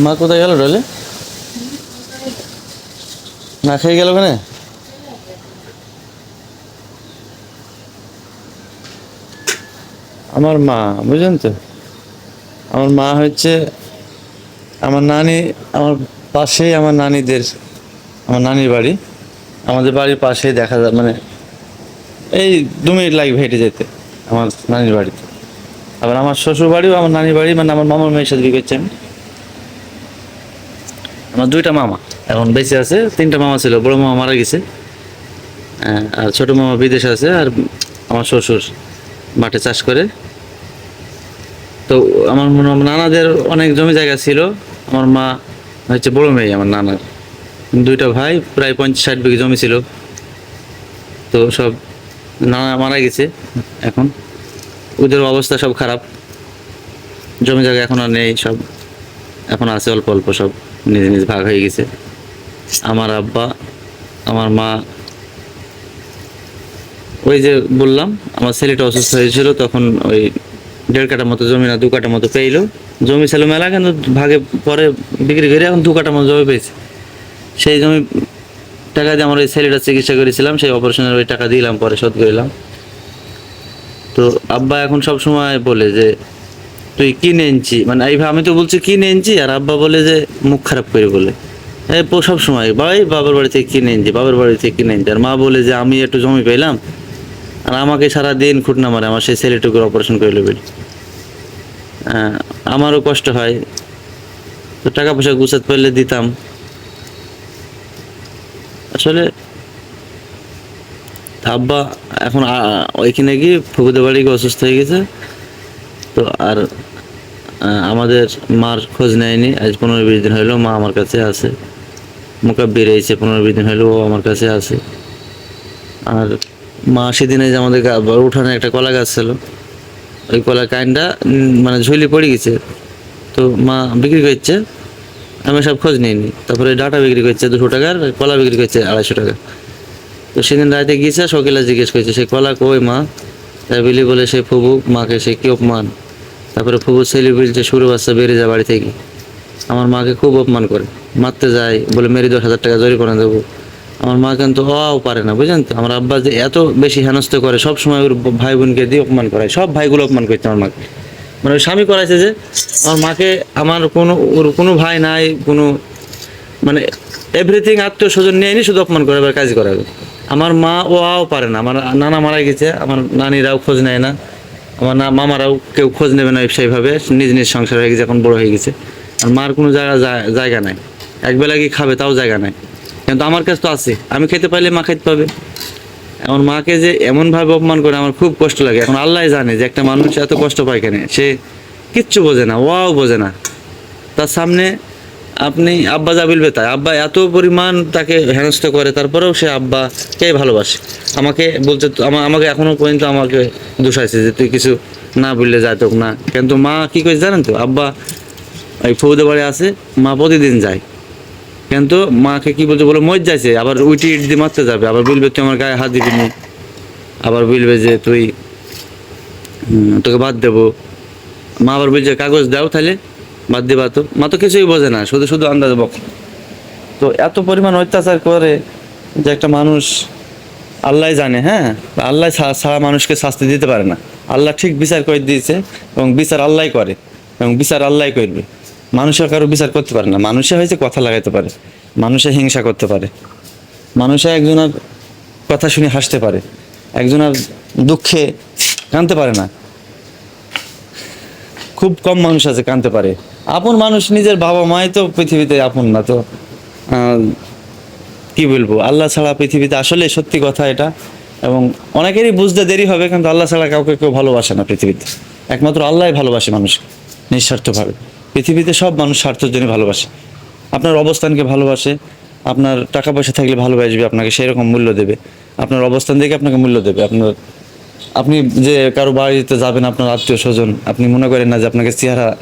মা কোথায় গেল রলে? না খেয়ে গেল কেন আমার মা, বুঝলেন তো? আমার মা হচ্ছে আমার নানি, আমার পাশেই আমার নানিদের, আমার নানির বাড়ি। আমাদের বাড়ির পাশেই দেখা যায় মানে এই দু মিনিট লাগবে হেঁটে যেতে, আমার নানির বাড়িতে। আবার আমার শ্বশুর বাড়িও আমার নানির বাড়ি মানে আমার মামার মেয়ের সাথে বিয়ে করছি আমি। আমার দুইটা মামা। এখন বেঁচে আছে তিনটা মামা ছিল বড় মামা মারা গেছে। আহ, আর ছোট মামা বিদেশে আছে আর আমার শ্বশুর মাঠে চাষ করে। তো আমার মনে হয় নানাদের অনেক জমি জায়গা ছিল। আমার মা হচ্ছে বড় মেয়ে আমার নানার। দুইটা ভাই প্রায় পঞ্চাশ ষাট বিঘে জমি ছিল। তো সব নানা মারা গেছে এখন। ওদের অবস্থা সব খারাপ। জমি জায়গা এখন আর নেই সব এখন আছে অল্প অল্প সব। নিজ নিজ ভাগ হয়ে গেছে। আমার আব্বা, আমার মা, ওই যে বললাম, আমার ছেলেটা অসুস্থ হয়েছিল, তখন ওই দেড় কাটার মতো জমি না, দু কাটার মতো পেইলো। জমি ছিল মেলা, কিন্তু ভাগে পরে বিক্রি করে এখন দু কাটার মতো জমি পেয়েছে। সেই জমি টাকা দিয়ে আমার ওই ছেলেটা চিকিৎসা করেছিলাম, সেই অপারেশনের ওই টাকা দিলাম, পরে শোধ করিলাম। তো আব্বা এখন সব সময় বলে যে তুই কি নেনছি মানে এইভাবে আমি তো বলছি, কি নেনছি আর আব্বা বলে যে, মুখ খারাপ করে বলে। প- সব সময়, ভাই, বাবার বাড়ি থেকে কিনে এনেছি বাবার বাড়ি থেকে কিনে এনেছি আর মা বলে যে, আমি একটু জমি পেলাম আর আমাকে সারা দিন খুঁটনা মারে, আমার সেই ছেলেটুকুর অপারেশন করে নেবে আমারও কষ্ট হয়। তো টাকা পয়সা গুছাতে পারলে দিতাম। আসলে, আব্বা এখন ওইখানে গিয়ে ফুকুদের বাড়ি গিয়ে অসুস্থ হয়ে গেছে। তো আর আমাদের মার খোঁজ নেয়নি। আজ পনেরো বিশ দিন হইল মা আমার কাছে আছে। মোকাব্বির হয়েছে পনেরো বিশ দিন হইল ও আমার কাছে আছে। আর মা সেদিনে যে আমাদের উঠানে একটা কলা গাছ ছিল, ওই কলা কাইন্ডা মানে ঝুলি পড়ে গেছে। তো মা বিক্রি করছে, আমি সব খোঁজ নিইনি। তারপরে ডাটা বিক্রি করছে দুশো টাকার, কলা বিক্রি করছে আড়াইশো টাকা। তো সেদিন রাতে গিয়েছে সকালে জিজ্ঞেস করছে, সে কলা কই মা? তাই বলি বলে সে ফুবু মাকে সে কি অপমান তারপরে ফুবু ছেলে বলছে শুরু বাচ্চা বেরিয়ে যায় বাড়ি থেকে, আমার মাকে খুব অপমান করে, মারতে যায়, বলে মেরি দশ হাজার টাকা জরিমানা দেবো। আমার মা কিন্তু অও পারে না, বুঝলেন তো? আমার আব্বা যে এত বেশি হেনস্থ করে, সব সময় ওর ভাই বোনকে দিয়ে অপমান করায়, সব ভাইগুলো অপমান করছে আমার মাকে। মানে ওই স্বামী করাইছে যে, আমার মাকে আমার কোনো, ওর কোনো ভাই নাই, কোনো মানে এভরিথিং আত্মীয় স্বজন নিয়ে এনে শুধু অপমান করে, এবার কাজ করাবে। আমার মা ও আও পারে না, আমার নানা মারা গেছে, আমার নানিরাও খোঁজ নেয় না। আমার না মামারাও কেউ খোঁজ নেবে না সেইভাবে, নিজ নিজ সংসার হয়ে গেছে, এখন বড় হয়ে গেছে। আর মার কোনো জায়গা জায়গা নাই। একবেলা কি খাবে, তাও জায়গা নাই। কিন্তু আমার কাছে তো আছে। আমি খেতে পারলে মা খেতে পাবে। আমার মাকে যে এমনভাবে অপমান করে আমার খুব কষ্ট লাগে। এখন আল্লাহ জানে যে একটা মানুষ এত কষ্ট পায় কেন? সে কিচ্ছু বোঝে না, ওয়াও বোঝে না। তার সামনে আপনি আব্বা যা বলবে তাই আব্বা এত পরিমাণ তাকে হেনস্থ করে, তারপরেও সে আব্বাকে ভালোবাসে। আমাকে বলছে আমাকে এখনও পর্যন্ত আমাকে দোষাইছে যে তুই কিছু না বললে যাই তোক না। কিন্তু মা কি করে জানেন তো? আব্বা ওই ফৌদে বাড়ি আছে, মা প্রতিদিন যায়। কিন্তু মাকে কি বলছে বলে মজ যাইছে, আবার উইটি ইট দিয়ে মারতে যাবে, আবার বলবে তুই আমার গায়ে হাত দিবি নি। আবার বলবে যে তুই তোকে বাদ দেবো। মা আবার বলছে, কাগজ দাও তাহলে বাদ দিবা তো। মা তো কিছুই বোঝে না, শুধু শুধু আন্দাজ বক। তো এত পরিমাণ অত্যাচার করে যে একটা মানুষ আল্লাহ জানে হ্যাঁ? আল্লাহ ছাড়া মানুষকে শাস্তি দিতে পারে না। আল্লাহ ঠিক বিচার করে দিয়েছে এবং বিচার আল্লাহ করে এবং বিচার আল্লাহ করবে। মানুষের কারও বিচার করতে পারে না। মানুষে হয়েছে কথা লাগাইতে পারে, মানুষে হিংসা করতে পারে। মানুষে একজনের কথা শুনে হাসতে পারে, একজনের দুঃখে কাঁদতে পারে না। খুব কম মানুষ আছে কাঁদতে পারে। আপন মানুষ নিজের বাবা মাই তো পৃথিবীতে আপন না তো কি বলব? আল্লাহ ছাড়া পৃথিবীতে আসলে সত্যি কথা এটা। এবং অনেকেরই বুঝতে দেরি হবে, কিন্তু আল্লাহ ছাড়া কাউকে কেউ ভালোবাসে না পৃথিবীতে। একমাত্র আল্লাহই ভালোবাসে মানুষ, নিঃস্বার্থভাবে। পৃথিবীতে সব মানুষ স্বার্থের জন্য ভালোবাসে। আপনার অবস্থানকে ভালোবাসে, আপনার টাকা পয়সা থাকলে ভালোবাসবে আপনাকে, সেরকম মূল্য দেবে। আপনার অবস্থান দেখে আপনাকে মূল্য দেবে। আপনার, আপনি যে কারও বাড়িতে যাবেন, আপনার আত্মীয় স্বজন, আপনি মনে করেন না যে আপনাকে চেহারা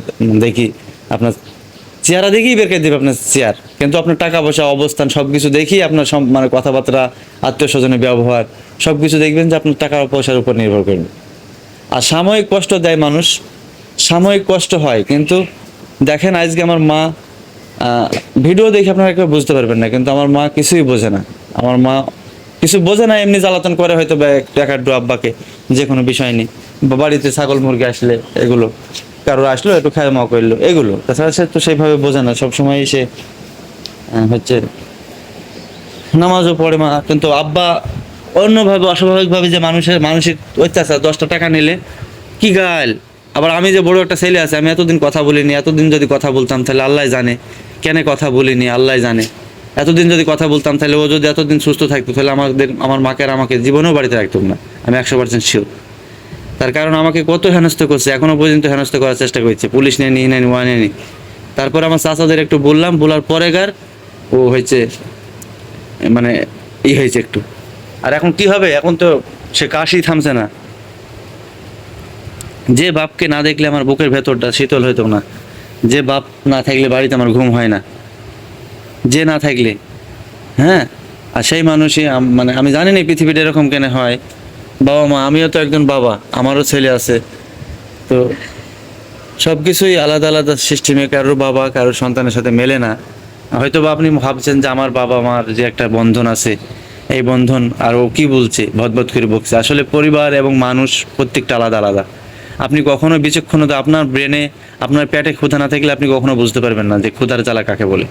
দেখি আপনার চেহারা দেখেই বের করে দেবে আপনার চেয়ার। কিন্তু আপনার টাকা পয়সা, অবস্থান সব কিছু দেখেই আপনার সব মানে কথাবার্তা, আত্মীয় স্বজনের ব্যবহার সব কিছু দেখবেন যে আপনার টাকা পয়সার উপর নির্ভর করবে আর সাময়িক কষ্ট দেয় মানুষ। সাময়িক কষ্ট হয়, কিন্তু দেখেন আজকে আমার মা ভিডিও দেখে আপনারা কেউ বুঝতে পারবেন না, কিন্তু আমার মা কিছুই বোঝে না। আমার মা কিছু বোঝে না, এমনি জ্বালাতন করে হয়তো টাকার ডু আব্বাকে, যে কোনো বিষয় নেই বাড়িতে ছাগল মুরগি আসলে এগুলো। কারোর আসলো, একটু খায় মা করল, এগুলো। তাছাড়া সে তো সেইভাবে বোঝে না সবসময় সে হচ্ছে নামাজও পড়ে মা, কিন্তু আব্বা অন্যভাবে, অস্বাভাবিকভাবে যে মানুষের মানসিক অত্যাচার, দশটা টাকা নিলে, কি গাল? আবার আমি যে বড় একটা ছেলে আছে, আমি এতদিন কথা বলিনি, এতদিন যদি কথা বলতাম তাহলে আল্লাহ জানে। কেন কথা বলিনি, আল্লাহ জানে। এতদিন যদি কথা বলতাম তাহলে ও যদি এতদিন সুস্থ থাকতো, তাহলে আমাদের, আমার মাকে আমাকে জীবনেও বাড়িতে রাখতাম না। আমি একশো পার্সেন্ট শিওর তার কারণ আমাকে কত হেনস্থ করছে, এখনও পর্যন্ত হেনস্থ করার চেষ্টা করছে। পুলিশ নেয়নি নেয়নি ওয়া নেয়নি। তারপর আমার চাচাদের একটু বললাম, বলার পরে গার ও হয়েছে মানে ই হয়েছে একটু। আর এখন কি হবে? এখন তো সে কাশি থামছে না। যে বাপকে না দেখলে আমার বুকের ভেতরটা শীতল হইতো না। যে বাপ না থাকলে বাড়িতে আমার ঘুম হয় না। যে না থাকলে হ্যাঁ? আর সেই মানুষই মানে আমি জানি না পৃথিবীটা এরকম কেন হয়। বাবা মা, আমিও তো একজন বাবা, আমারও ছেলে আছে। তো সব কিছুই আলাদা আলাদা সিস্টেমে, কারোর বাবা, কারোর সন্তানের সাথে মেলে না। হয়তো বা আপনি ভাবছেন যে আমার বাবা মার যে একটা বন্ধন আছে, এই বন্ধন আর ও কি বলছে ভদভদ করে বকছে। আসলে পরিবার এবং মানুষ প্রত্যেকটা আলাদা আলাদা। আপনি কখনো বিচক্ষণতা আপনার ব্রেনে আপনার পেটে ক্ষুধা না থাকলে আপনি কখনো বুঝতে পারবেন না যে ক্ষুধার জ্বালা কাকে বলে।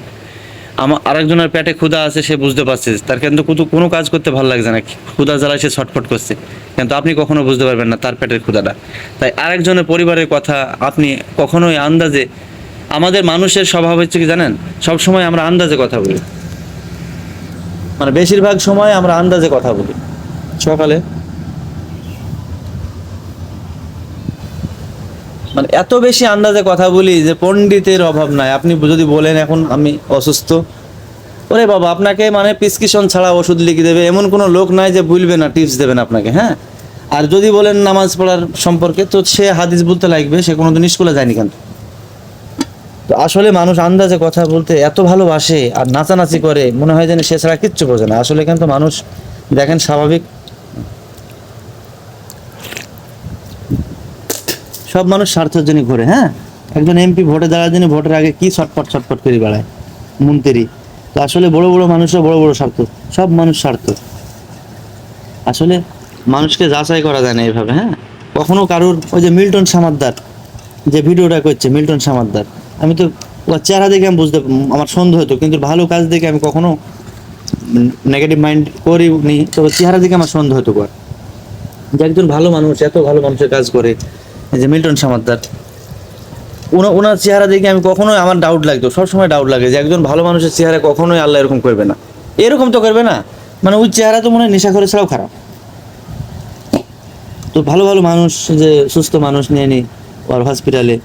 আমার আরেকজনের পেটে ক্ষুধা আছে, সে বুঝতে পারছে। তার কিন্তু কোনো কাজ করতে ভালো লাগছে না। ক্ষুধা জ্বালায় সে ছটফট করছে। কিন্তু আপনি কখনো বুঝতে পারবেন না তার পেটের ক্ষুধাটা। তাই আরেকজনের পরিবারের কথা আপনি কখনোই আন্দাজে আমাদের মানুষের স্বভাব হচ্ছে কি জানেন? সব সময় আমরা আন্দাজে কথা বলি। মানে বেশিরভাগ সময় আমরা আন্দাজে কথা বলি। সকালে মানে এত বেশি আন্দাজে কথা বলি যে পণ্ডিতের অভাব নাই। আপনি যদি বলেন, এখন আমি অসুস্থ। ওরে বাবা, আপনাকে মানে প্রেসক্রিপশন ছাড়া ওষুধ লিখে দেবে। এমন কোনো লোক নাই যে ভুলবে না, টিপস দেবেন আপনাকে হ্যাঁ? আর যদি বলেন নামাজ পড়ার সম্পর্কে, তো সে হাদিস বলতে লাগবে, সে কোনোদিন স্কুলে যায়নি কেন তো আসলে মানুষ আন্দাজে কথা বলতে এত ভালোবাসে আর নাচানাচি করে, মনে হয় যেন সে ছাড়া কিচ্ছু বোঝে না। আসলে কিন্তু মানুষ, দেখেন, স্বাভাবিক সব মানুষ স্বার্থের জন্য ঘুরে হ্যাঁ? একজন এমপি ভোটে দাঁড়ার জন্য ভোটের আগে কি ছটফট ছটফট করে বেড়ায়? মন্ত্রী। তো আসলে বড় বড় মানুষও বড় বড় স্বার্থ। সব মানুষ স্বার্থ। আসলে মানুষকে যাচাই করা যায় না এইভাবে হ্যাঁ? কখনো কারোর ওই যে মিল্টন সামাদ্দার যে ভিডিওটা করছে, মিল্টন সামাদ্দার। আমি তো ওর চেহারা দেখে আমি বুঝতে আমার সন্দেহ হতো, কিন্তু ভালো কাজ দেখে আমি কখনো নেগেটিভ মাইন্ড করি করিনি, তবে চেহারা দেখে আমার সন্দেহ হতো যে একজন ভালো মানুষ, এত ভালো মানুষের কাজ করে এই যে মিল্টন সামাদ্দার ওনা- ওনার চেহারা দেখে আমি কখনোই আমার ডাউট লাগতো, সবসময় ডাউট লাগে যে একজন ভালো মানুষের চেহারা কখনোই আল্লাহ এরকম করবে না। এরকম তো করবে না। মানে ওই চেহারা তো মনে হয় নেশা করে ছাড়াও খারাপ। তো ভালো ভালো মানুষ যে সুস্থ মানুষ নিয়ে নি ওর হসপিটালে।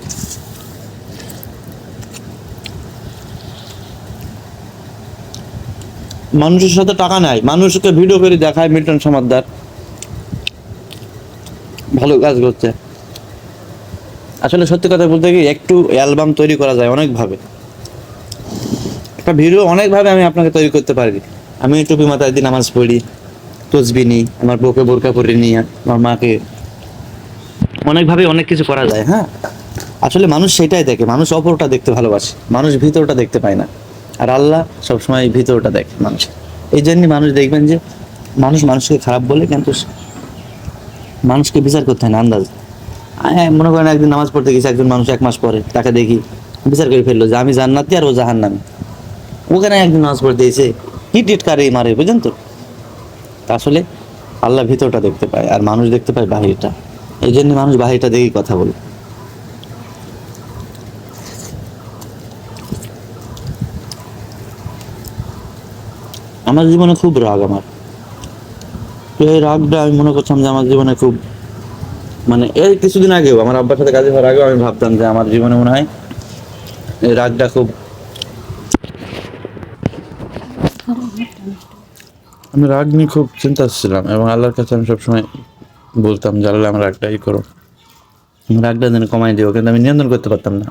মানুষের সাথে টাকা নাই, মানুষকে ভিডিও করে দেখায় মিল্টন সমাদ্দার। ভালো কাজ করছে। আসলে সত্যি কথা বলতে কি, একটু অ্যালবাম তৈরি করা যায় অনেকভাবে। একটা ভিডিও অনেকভাবে আমি আপনাকে তৈরি করতে পারি। আমি টুপি মাথায় দিন নামাজ পড়ি, তসবি নিই, আমার বউকে বোরকা পরে নিই, আমার মাকে। অনেকভাবে অনেক কিছু করা যায় হ্যাঁ? আসলে মানুষ সেটাই দেখে, মানুষ অপরটা দেখতে ভালোবাসে, মানুষ ভিতরটা দেখতে পায় না। আর আল্লাহ সবসময় ভিতরটা দেখে মানুষ এই জন্যই মানুষ দেখবেন যে, মানুষ মানুষকে খারাপ বলে কিন্তু মানুষকে বিচার করতে হয় না, আন্দাজ। মনে করেন একদিন নামাজ পড়তে গেছে, একজন মানুষ এক মাস পরে তাকে দেখি বিচার করে ফেলল যে আমি জান্নাতি আর ও জাহান নামি ওখানে একদিন নামাজ পড়তে এসে হিট হিট কারে মারে, বুঝলেন তো আসলে আল্লাহ ভিতরটা দেখতে পায়, আর মানুষ দেখতে পায় বাহিরটা। এই জন্য মানুষ বাহিরটা দেখেই কথা বলে। আমার জীবনে খুব রাগ আমার। এই রাগটা আমি মনে করছিলাম যে আমার জীবনে খুব মানে এই কিছুদিন আগেও, আমার আব্বার সাথে কাজে হওয়ার আগেও আমি ভাবতাম যে আমার জীবনে মনে হয় রাগটা খুব আমি রাগ নিয়ে খুব চিন্তা ছিলাম এবং আল্লাহর কাছে আমি সবসময় বলতাম যে আল্লাহ আমার রাগটা ই করো রাগটা যেন কমাই দিও কিন্তু আমি নিয়ন্ত্রণ করতে পারতাম না।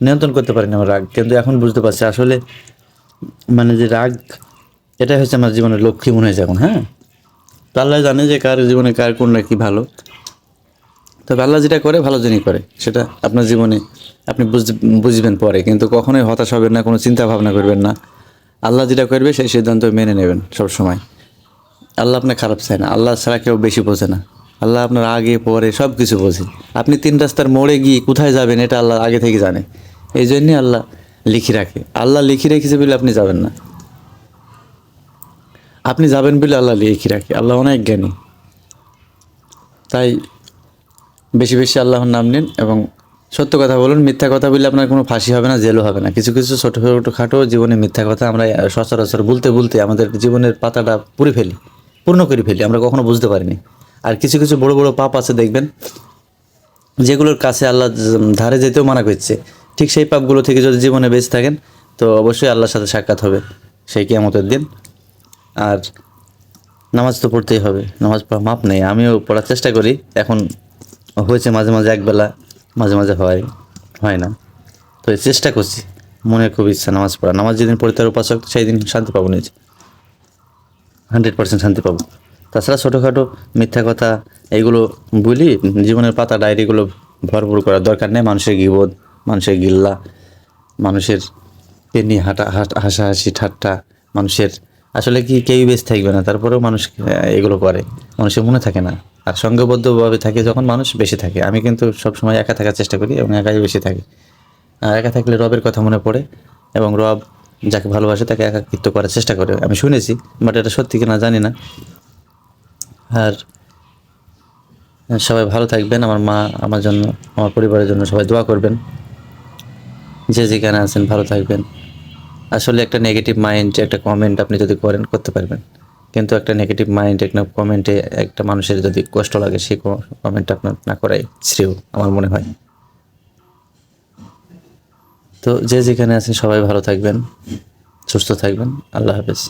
নিয়ন্ত্রণ করতে পারিনি আমার রাগ, কিন্তু এখন বুঝতে পারছি আসলে মানে যে রাগ, এটাই হচ্ছে আমার জীবনের লক্ষ্মী মনে হয়েছে এখন হ্যাঁ? তো আল্লাহ জানে যে কার জীবনে কার কোনটা কি ভালো। তবে আল্লাহ যেটা করে, ভালো জিনিস করে। সেটা আপনার জীবনে আপনি বুঝ- বুঝবেন পরে। কিন্তু কখনোই হতাশ হবেন না, কোনো চিন্তা ভাবনা করবেন না। আল্লাহ যেটা করবে, সেই সিদ্ধান্ত মেনে নেবেন সব সময় আল্লাহ আপনার খারাপ চায় না। আল্লাহ ছাড়া কেউ বেশি বোঝে না। আল্লাহ আপনার আগে, পরে সব কিছু বোঝে। আপনি তিন রাস্তার মোড়ে গিয়ে কোথায় যাবেন, এটা আল্লাহ আগে থেকে জানে। এই জন্যই আল্লাহ লিখে রাখে। আল্লাহ লিখে রেখেছে বলে আপনি যাবেন না। আপনি যাবেন বলে আল্লাহ লিখে রাখে। আল্লাহ অনেক জ্ঞানী। তাই বেশি বেশি আল্লাহর নাম নিন এবং সত্য কথা বলুন, মিথ্যা কথা বললে আপনার কোনো ফাঁসি হবে না, জেলও হবে না। কিছু কিছু ছোটো ছোটো খাটো জীবনে মিথ্যা কথা আমরা সচরাচর বলতে বলতে আমাদের জীবনের পাতাটা পুরে ফেলি, পূর্ণ করে ফেলি, আমরা কখনো বুঝতে পারিনি। আর কিছু কিছু বড় বড় পাপ আছে দেখবেন, যেগুলোর কাছে আল্লাহ ধারে যেতেও মানা করছে। ঠিক সেই পাপগুলো থেকে যদি জীবনে বেঁচে থাকেন, তো অবশ্যই আল্লাহর সাথে সাক্ষাৎ হবে সেই কিয়ামতের দিন। আর নামাজ তো পড়তেই হবে, নামাজ পড়া মাপ নেই, আমিও পড়ার চেষ্টা করি, এখন হয়েছে মাঝে মাঝে একবেলা, মাঝে মাঝে হয় হয় না। তো চেষ্টা করছি। মনে খুব ইচ্ছা নামাজ পড়া। নামাজ যেদিন পড়ে তার উপাসক সেই দিন শান্তি পাবো নিজে। হান্ড্রেড পার্সেন্ট শান্তি পাবো। তাছাড়া ছোটোখাটো মিথ্যা কথা, এইগুলো বলি, জীবনের পাতা, ডায়েরিগুলো ভরপুর করার দরকার নেই। মানুষের গিবোধ মানুষের গিল্লা, মানুষের হাঁটা, হাঁটা- হাসাহাসি, ঠাট্টা, মানুষের আসলে কি কেউই বেশ থাকবে না। তারপরেও মানুষ এগুলো করে। মানুষের মনে থাকে না। আর সঙ্গবদ্ধভাবে থাকে যখন মানুষ বেশি থাকে। আমি কিন্তু সবসময় একা থাকার চেষ্টা করি এবং একাই বেশি থাকি। আর একা থাকলে রবের কথা মনে পড়ে এবং রব যাকে ভালোবাসে তাকে একাকৃত্ব করার চেষ্টা করে। আমি শুনেছি, বাট এটা সত্যি কিনা জানি না। আর সবাই ভালো থাকবেন। আমার মা আমার জন্য, আমার পরিবারের জন্য সবাই দোয়া করবেন। যে যেখানে আছেন ভালো থাকবেন। আসলে একটা নেগেটিভ মাইন্ড একটা কমেন্ট আপনি যদি করেন, করতে পারবেন। কিন্তু একটা নেগেটিভ মাইন্ড একটা কমেন্টে একটা মানুষের যদি কষ্ট লাগে সেই কমেন্ট আপনার না করাই শ্রেয়, আমার মনে হয়। তো যে যেখানে আছেন সবাই ভালো থাকবেন, সুস্থ থাকবেন, আল্লাহ হাফেজ।